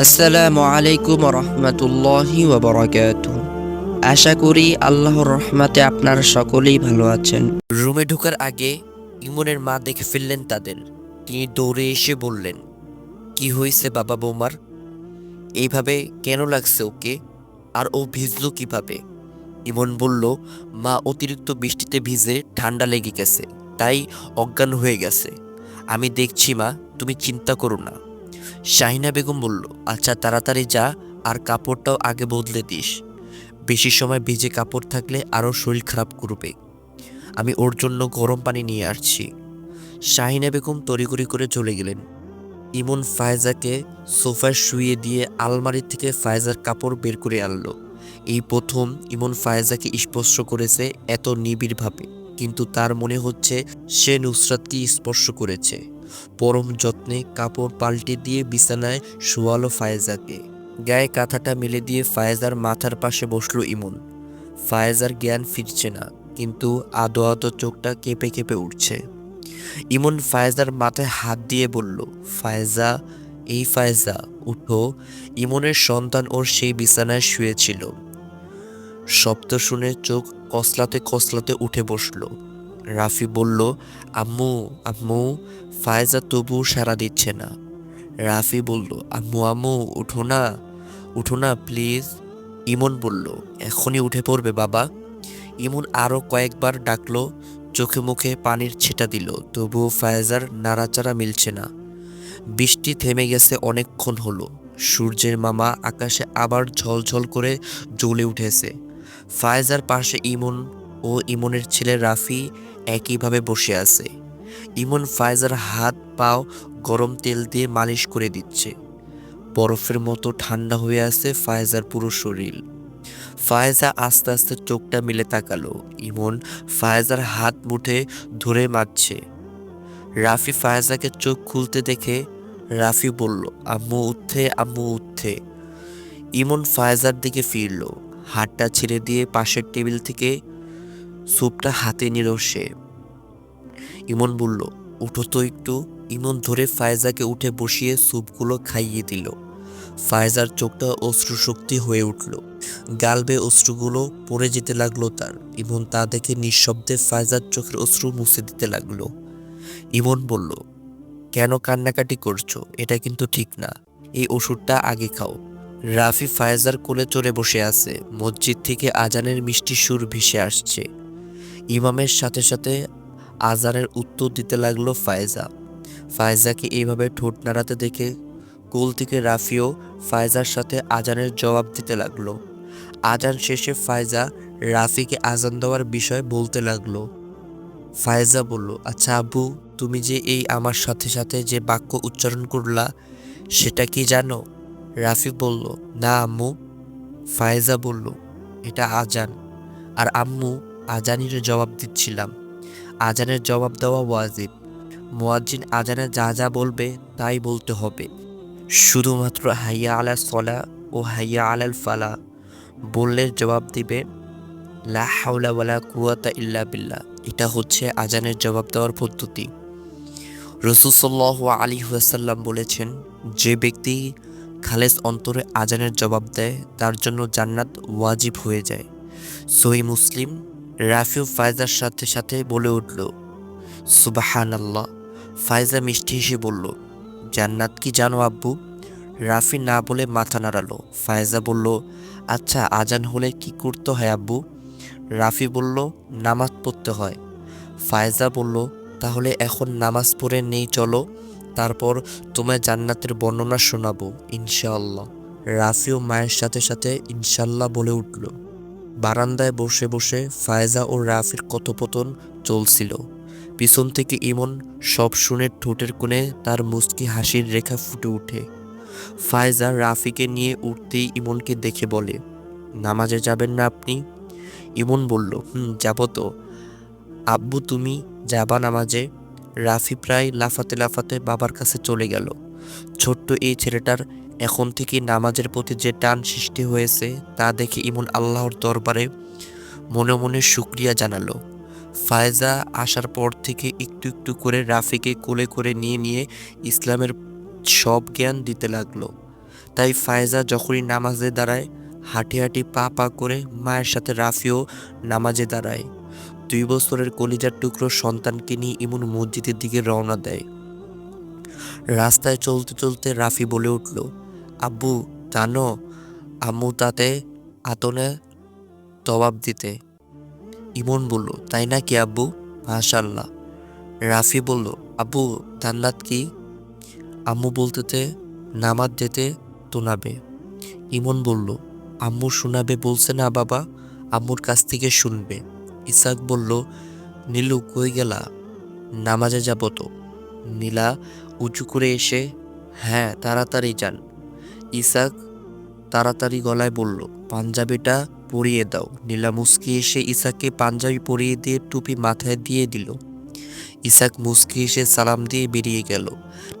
আসসালামু আলাইকুম রহমতুল্লাহি আশা করি আল্লাহর রহমাতে আপনারা সকলেই ভালো আছেন। রুমে ঢোকার আগে ইমনের মা দেখে ফেললেন তাদের। তিনি দৌড়ে এসে বললেন, কি হয়েছে বাবা বৌমার? এইভাবে কেন লাগছে ওকে? আর ও ভিজলো কীভাবে? ইমন বলল, মা অতিরিক্ত বৃষ্টিতে ভিজে ঠান্ডা লেগে গেছে, তাই অজ্ঞান হয়ে গেছে। আমি দেখছি মা, তুমি চিন্তা করো না। শাহিনা বেগম বলল আচ্ছা তাড়াতাড়ি যা আর কাপড়টাও আগে বদলে দিস। বেশি সময় ভিজে কাপড় থাকলে আরও শরীর খারাপ করবে। আমি ওর জন্য গরম পানি নিয়ে আসছি। শাহিনা বেগম তড়িঘড়ি করে চলে গেলেন। ইমন ফায়জাকে সোফায় শুয়ে দিয়ে আলমারি থেকে ফায়জার কাপড় বের করে আনলো। এই প্রথম ইমন ফায়জাকে স্পর্শ করেছে এত নিবিড়ভাবে, কিন্তু তার মনে হচ্ছে সে নুসরাতকে স্পর্শ করেছে। পরম যত্নে কাপড় পাল্টে দিয়ে বিছানায় শোয়ালো ফায়েজাকে। গায়ে কাঁথাটা মেলে দিয়ে ফায়েজার মাথার পাশে বসল ইমন। ফায়েজার জ্ঞান ফিরছে না, কিন্তু আদো আদো চোখটা কেঁপে কেঁপে উঠছে। ইমন ফায়েজার মাথায় হাত দিয়ে বলল, ফায়েজা, এই ফায়েজা, উঠো। ইমনের সন্তান ওর সেই বিছানায় শুয়েছিল শব্দ শুনে চোখ কসলাতে কসলাতে উঠে বসল। রাফি বলল, আম্মু আম্মু, ফায়েজা তবু সাড়া দিচ্ছে না। রাফি বলল, আম্মু আম্মু, উঠো না উঠো না, প্লিজ। ইমন বলল, এখনই উঠে পড়বে, বাবা। ইমন আরও কয়েকবার ডাকলো, চোখে মুখে পানির ছিটা দিল তবুও ফায়েজার নাড়াচাড়া মিলছে না। বৃষ্টি থেমে গেছে অনেকক্ষণ হলো, সূর্যের মামা আকাশে আবার ঝলঝল করে জ্বলে উঠেছে। ফায়েজার পাশে ইমন ও ইমনের ছেলে রাফি একইভাবে বসে আছে। ইমন ফায়জার হাত পাও গরম তেল দিয়ে মালিশ করে দিচ্ছে। বরফের মতো ঠান্ডা হয়ে আছে ফায়জার পুরো শরীর। ফায়জা আস্তে আস্তে চোখটা মিলে তাকালো। ইমন ফায়জার হাত মুঠে ধরে মারছে। রাফি ফায়জাকে চোখ খুলতে দেখে রাফি বলল, আম্মু, উঠে আম্মু, উঠে। ইমন ফায়জার দিকে ফিরল। হাতটা ছেড়ে দিয়ে পাশের টেবিল থেকে স্যুপটা হাতে নিল সে। ইমন বলল, উঠো তো একটু। ইমন ধরে ফায়জাকে উঠে বসিয়ে স্যুপগুলো খাইয়ে দিল। ফায়জার চোখটা অশ্রু শক্তি হয়ে উঠল। গালবে অশ্রুগুলো পড়ে যেতে লাগল তার। ইমন তা দেখে নিঃশব্দে ফায়জার চোখের অশ্রু মুছে দিতে লাগল। ইমন বলল, কেন কান্নাকাটি করছ? এটা কিন্তু ঠিক না। এই ওষুধটা আগে খাও। রাফি ফায়জার কোলে চড়ে বসে আছে। মসজিদ থেকে আজানের মিষ্টি সুর ভেসে আসছে। ইমামের সাথে সাথে আজানের উত্তর দিতে লাগল ফায়জা। ফায়জাকে এইভাবে ঠোঁট নাড়াতে দেখে কোল থেকে রাফিও ফায়জার সাথে আজানের জবাব দিতে লাগল। আজান শেষে ফায়জা রাফিকে আজান দেওয়ার বিষয় বলতে লাগল। ফায়জা বলল আচ্ছা আব্বু, তুমি যে এই আমার সাথে সাথে যে বাক্য উচ্চারণ করলা, সেটা কি জানো? রাফি বলল, না আম্মু। ফায়জা বলল, এটা আজান। আর আম্মু আজানির জবাব দিচ্ছিলাম। আজানের জবাব দেওয়া ওয়াজিব। মুয়াজ্জিন আজানে যা যা বলবে তাই বলতে হবে। শুধুমাত্র হাইয়া আলা সলা ও হাইয়া আলাল ফালা বললে জবাব দিবে, লা কুয়াতা ইল্লা বিল্লাহ। এটা হচ্ছে আজানের জবাব দেওয়ার পদ্ধতি। রসুসল্লাহ আলী ওয়াসাল্লাম বলেছেন, যে ব্যক্তি খালেস অন্তরে আজানের জবাব দেয়, তার জন্য জান্নাত ওয়াজিব হয়ে যায়। সহি মুসলিম রাফিউ ফায়জার সাথে সাথে বলে উঠল সুবাহান আল্লাহ ফায়জা মিষ্টি হেসে বলল, জান্নাত কি জানো আব্বু? রাফি না বলে মাথা নাড়ালো। ফায়জা বলল আচ্ছা আজান হলে কি করতে হয় আব্বু? রাফি বলল, নামাজ পড়তে হয়। ফায়জা বলল, তাহলে এখন নামাজ পড়ে নেই, চলো। তারপর তোমায় জান্নাতের বর্ণনা শোনাবো, ইনশাআল্লাহ। রাফিও মায়ের সাথে সাথে ইনশাল্লাহ বলে উঠল বারান্দায় বসে বসে ফায়জা ও রাফির কথোপকথন চলছিল। পিছন থেকে ইমন সব শুনে ঠোঁটের কোণে তার মুস্কি হাসির রেখা ফুটে ওঠে। ফায়জা রাফিকে নিয়ে উঠতেই ইমনকে দেখে বলে, নামাজে যাবেন না আপনি? ইমন বলল, হুম, যাব তো। আব্বু, তুমি যাবা নামাজে? রাফি প্রায় লাফাতে লাফাতে বাবার কাছে চলে গেল। ছোট্ট এই ছেলেটার এখন থেকে নামাজের প্রতি যে টান সৃষ্টি হয়েছে, তা দেখে ইমন আল্লাহর দরবারে মনে মনে শুক্রিয়া জানালো। ফায়জা আসার পর থেকে একটু একটু করে রাফিকে কোলে করে নিয়ে নিয়ে ইসলামের সব জ্ঞান দিতে লাগল। তাই ফায়েজা যখনই নামাজে দাঁড়ায়, হাঁটি হাঁটি পা পা করে মায়ের সাথে রাফিও নামাজে দাঁড়ায়। দুই বছরের কলিজার টুকরো সন্তানকে নিয়ে ইমন মসজিদের দিকে রওনা দেয়। রাস্তায় চলতে চলতে রাফি বলে উঠল আব্বু, জানো, আম্মু তাতে আতনে জবাব দিতে। ইমন বলল, তাই না কি আব্বু? মাশাল্লাহ রাফি বলল, আব্বু, জান্নাত কি? আম্মু বলতেতে নামাজ যেতে তোনাবে ইমন বলল, আম্মু শোনাবে বলছে না বাবা, আম্মুর কাছ থেকে শুনবে। ইসাক বলল, নীলু, কই গেলা? নামাজে যাব তো। নীলা উঁচু করে এসে হ্যাঁ তাড়াতাড়ি যান। ইসাক তাড়াতাড়ি গলায় বলল, পাঞ্জাবিটা পরিয়ে দাও। নীলা মুস্কি এসে ইসাককে পাঞ্জাবি পরিয়ে দিয়ে টুপি মাথায় দিয়ে দিল। ইসাক মুস্কি এসে সালাম দিয়ে বেরিয়ে গেল।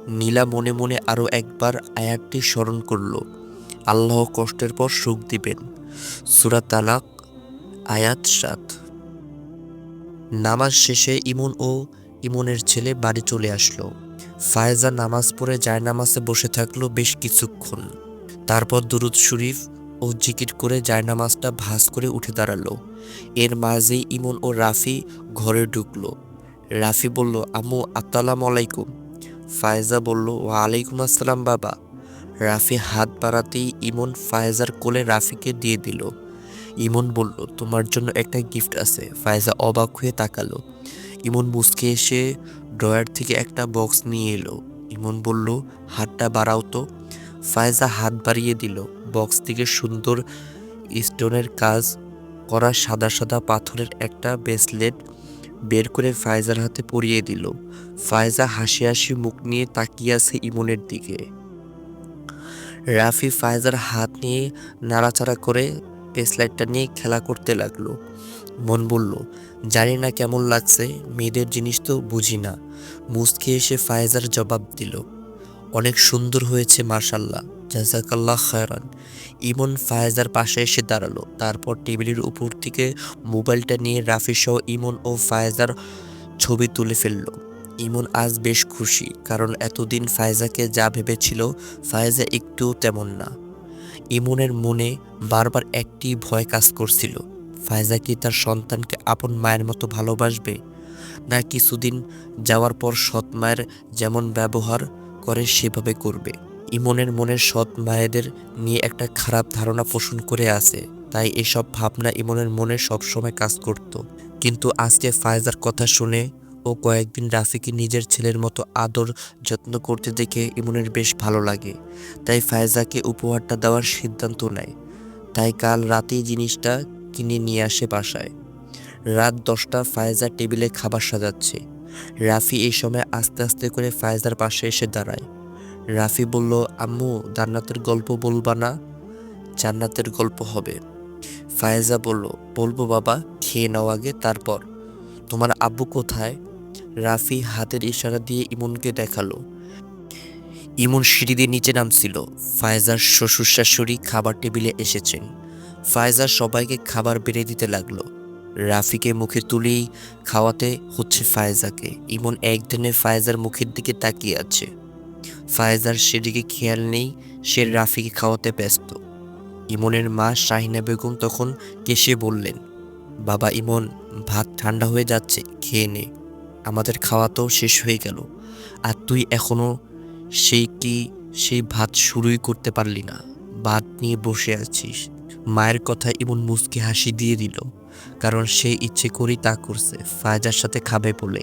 নীলা মনে মনে আরও একবার আয়াতটি স্মরণ করল। আল্লাহ কষ্টের পর সুখ দিবেন। সুরা তালাক, আয়াত সাত। নামাজ শেষে ইমন ও ইমনের ছেলে বাড়ি চলে আসলো। ফায়েজা নামাজ পড়ে জায়নামাজে বসে থাকল বেশ কিছুক্ষণ। তারপর দুরুদ শরীফ ও জিকির করে জায়নামাজটা ভাঁজ করে উঠে দাঁড়াল। এর মাঝেই ইমন ও রাফি ঘরে ঢুকলো। রাফি বলল, আম্মু, আসসালামু আলাইকুম। ফায়েজা বলল, ওয়ালাইকুম আসসালাম বাবা। রাফি হাত বাড়াতেই ইমন ফায়েজার কোলে রাফিকে দিয়ে দিল। ইমন বলল, তোমার জন্য একটা গিফট আছে। ফায়েজা অবাক হয়ে তাকালো। ইমন মুসকে এসে ড্রয়ার থেকে একটা বক্স নিয়ে এলো। ইমন বলল, হাতটা বাড়াও তো। ফায়েজা হাত বাড়িয়ে দিল। বক্স থেকে সুন্দর স্টোনের কাজ করা সাদা সাদা পাথরের একটা ব্রেসলেট বের করে ফায়জার হাতে পরিয়ে দিল। ফায়জা হাসি হাসি মুখ নিয়ে তাকিয়ে আছে ইমনের দিকে। রাফি ফায়জার হাত নিয়ে নাড়াচাড়া করে ব্রেসলেটটা নিয়ে খেলা করতে লাগল। মন বলল, জানি না কেমন লাগছে, মেয়েদের জিনিস তো বুঝি না। মুসকে এসে ফায়জার জবাব দিল অনেক সুন্দর হয়েছে মার্শাল্লাহ জাজাকাল্লাহ খায়রান। ইমন ফায়েজার পাশে এসে দাঁড়াল। তারপর টেবিলের উপর থেকে মোবাইলটা নিয়ে রাফি সহ ইমন ও ফায়েজার ছবি তুলে ফেলল। ইমন আজ বেশ খুশি, কারণ এতদিন ফায়েজাকে যা ভেবেছিল, ফায়েজা একটুও তেমন না। ইমনের মনে বারবার একটি ভয় কাজ করছিল। ফায়েজা কি তার সন্তানকে আপন মায়ের মতো ভালোবাসবে? না কিছুদিন যাওয়ার পর সৎ মায়ের যেমন ব্যবহার করে সেভাবে করবে। ইমনের মনের সৎ মায়েদের নিয়ে একটা খারাপ ধারণা পোষণ করে আছে। তাই এসব ভাবনা ইমনের মনে সবসময় কাজ করত। কিন্তু আজকে ফায়জার কথা শুনে ও কয়েকদিন রাফিকে নিজের ছেলের মতো আদর যত্ন করতে দেখে ইমনের বেশ ভালো লাগে। তাই ফায়েজাকে উপহারটা দেওয়ার সিদ্ধান্ত নেয়। তাই কাল রাতেই জিনিসটা কিনে নিয়ে আসে বাসায়। রাত দশটা ফায়েজা টেবিলে খাবার সাজাচ্ছে। রাফি এই সময় আস্তে আস্তে করে ফায়েজার পাশে এসে দাঁড়ায়। রাফি বলল, আম্মু, জান্নাতের গল্প বলবা না? জান্নাতের গল্প হবে। ফায়েজা বলল, বলব বাবা, খেয়ে নাও আগে, তারপর। তোমার আব্বু কোথায়? রাফি হাতের ইশারা দিয়ে ইমনকে দেখাল। ইমন সিঁড়ি দিয়ে নিচে নামছিল। ফায়েজার শ্বশুর শাশুড়ি খাবার টেবিলে এসেছেন। ফায়েজার সবাইকে খাবার বেড়ে দিতে লাগল। রাফিকে মুখে তুলেই খাওয়াতে হচ্ছে ফায়েজাকে। ইমন একদিনে ফায়েজার মুখের দিকে তাকিয়ে আছে। ফায়েজার সেদিকে খেয়াল নেই, সে রাফিকে খাওয়াতে ব্যস্ত। ইমনের মা শাহিনা বেগম তখন কেসে বললেন, বাবা ইমন, ভাত ঠান্ডা হয়ে যাচ্ছে, খেয়ে নে। আমাদের খাওয়া তো শেষ হয়ে গেল। আর তুই এখনও সেই কি, সেই ভাত শুরুই করতে পারলি না। ভাত নিয়ে বসে আছিস। মায়ের কথা ইমন মুচকি হাসি দিয়ে দিল। কারণ সে ইচ্ছে করেই তা করছে। ফায়জার সাথে খাবে বলে।